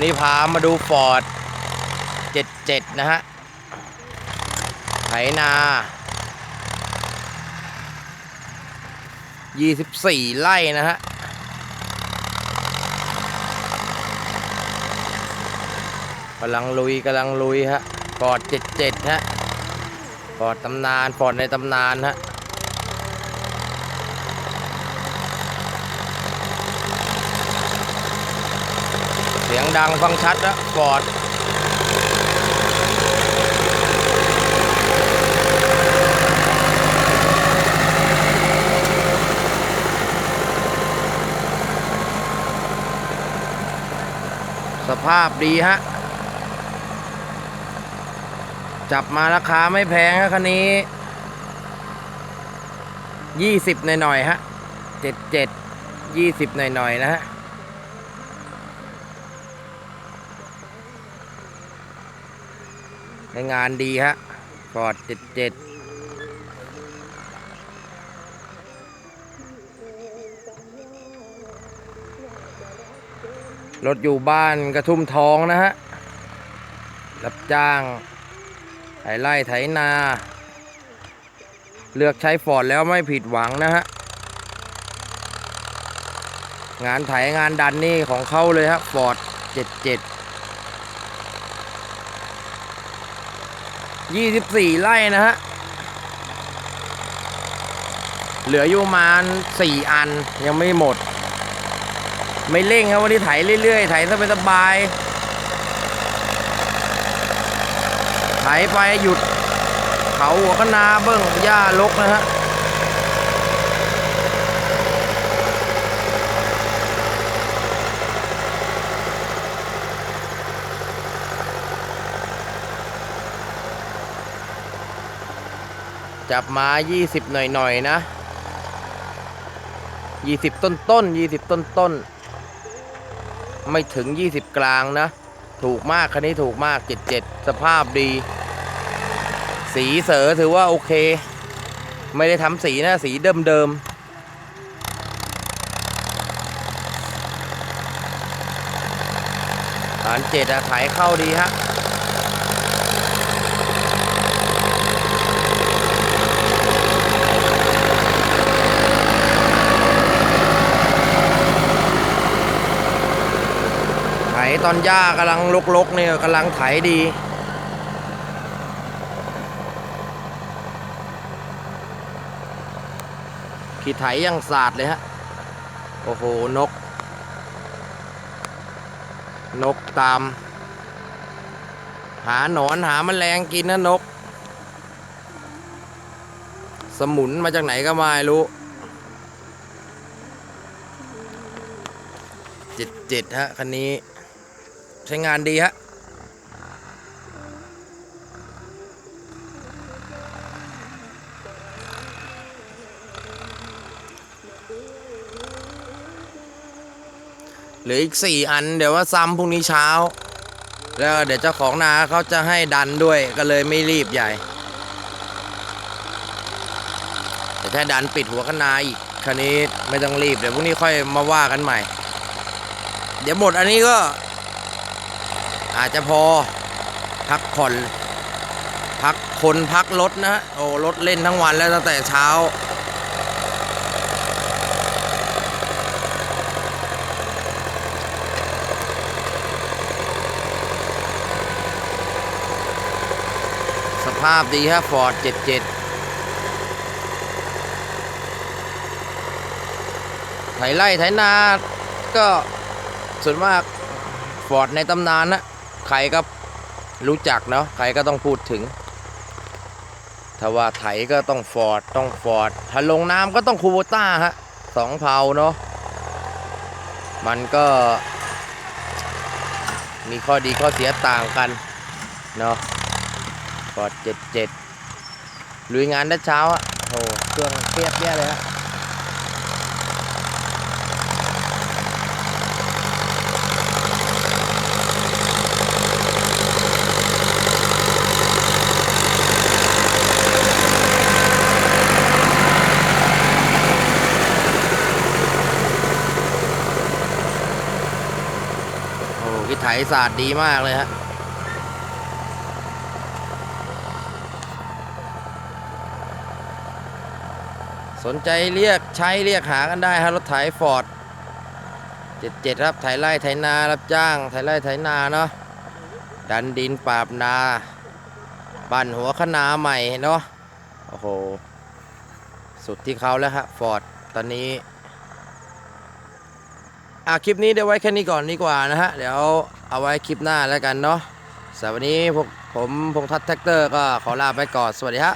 นี่พามาดูฟอร์ด77 นะฮะ ไถนา 24 ไร่นะฮะ กำลังลุยกำลังลุยฮะฟอร์ด77 ฮะฟอร์ดตำนานฟอร์ดในตำนานฮะ เสียงดังฟังชัดนะฟอร์ดสภาพดีฮะ จับมาราคาไม่แพงฮะคันนี้ยี่สิบหน่อยๆฮะเจ็ดเจ็ดยี่สิบหน่อยๆนะฮะ ในงานดีฮะฟอร์ดเจ็ดเจ็ดรถอยู่บ้านกระทุ่มทองนะฮะ รับจ้างไถไร่ไถนา เลือกใช้ฟอร์ดแล้วไม่ผิดหวังนะฮะ งานไถงานดันนี่ของเขาเลยฮะฟอร์ดเจ็ดเจ็ด ยี่สิบสี่ไร่นะฮะ เหลืออยู่มาณสี่อันยังไม่หมด ไม่เร่งครับวันนี้ไถเรื่อยๆ ไถสบายๆไถไปหยุด เขาหัวคะนาเบิ้งหญ้าลกนะฮะ จับมา20 หน่อยๆนนะ 20 ต้นต้น20 ต้นต้น ไม่ถึง 20 กลางนะ ถูกมาก คันนี้ถูกมาก 77 สภาพดี สีเสือถือว่าโอเค ไม่ได้ทำสีนะ สีเดิมๆฐานเจ็ดอะขายเข้าดีฮะ ตอนหญ้ากำลังลกๆเนี่ยกำลังไถดีขีดไถยังสาดเลยฮะ โอ้โห นก นกตาม หาหนอนหาแมลงกินนะนก สมุนมาจากไหนก็ไม่รู้เจ็ดเจ็ดฮะ คันนี้ ใช้งานดีฮะหลืออีกสี่อันเดี๋ยวว่าซ้ำพรุ่งนี้เช้า แล้วเดี๋ยวเจ้าของนาเขาจะให้ดันด้วยก็เลยไม่รีบใหญ่แต่ถ้าดันปิดหัวคนาอีกคันนี้ไม่ต้องรีบเดี๋ยวพรุ่งนี้ค่อยมาว่ากันใหม่ เดี๋ยวหมดอันนี้ก็ อาจจะพอพักผ่อน พักคนพักรถนะฮะโอ้รถเล่นทั้งวันแล้วตั้งแต่เช้า สภาพดีฮะฟอร์ด77ไถไร่ไถนา ก็ส่วนมากฟอร์ดในตำนานนะ ใครก็รู้จักเนาะใครก็ต้องพูดถึง ถ้าว่าไถก็ต้องฟอร์ดต้องฟอร์ดถ้าลงน้ำก็ต้องคูโบต้าฮะสองเผาเนาะมันก็ มีข้อดีข้อเสียต่างกันเนาะฟอร์ด77ลุยงานได้เช้าอะโอ้โหเครื่องเทียบเนี่ยเลยฮะ ถศาสตร์ดีมากเลยฮะสนใจเรียกใช้เรียกหากันได้ฮะรถไถฟอร์ด77ครับไถไร่ไถนารับจ้างไถไร่ไถนาเนาะดันดินปราบนา ปั่นหัวคนาใหม่เนาะโอ้โห สุดที่เขาแล้วฮะฟอร์ดตอนนี้ อะคลิปนี้เดี๋ยวไว้แค่นี้ก่อนดีกว่านะฮะ เดี๋ยวเอาไว้คลิปหน้าแล้วกันเนาะสำหรับวันนี้พวกผมพงษ์ทัศน์แท็กเตอร์ก็ขอลาไปก่อน สวัสดีฮะ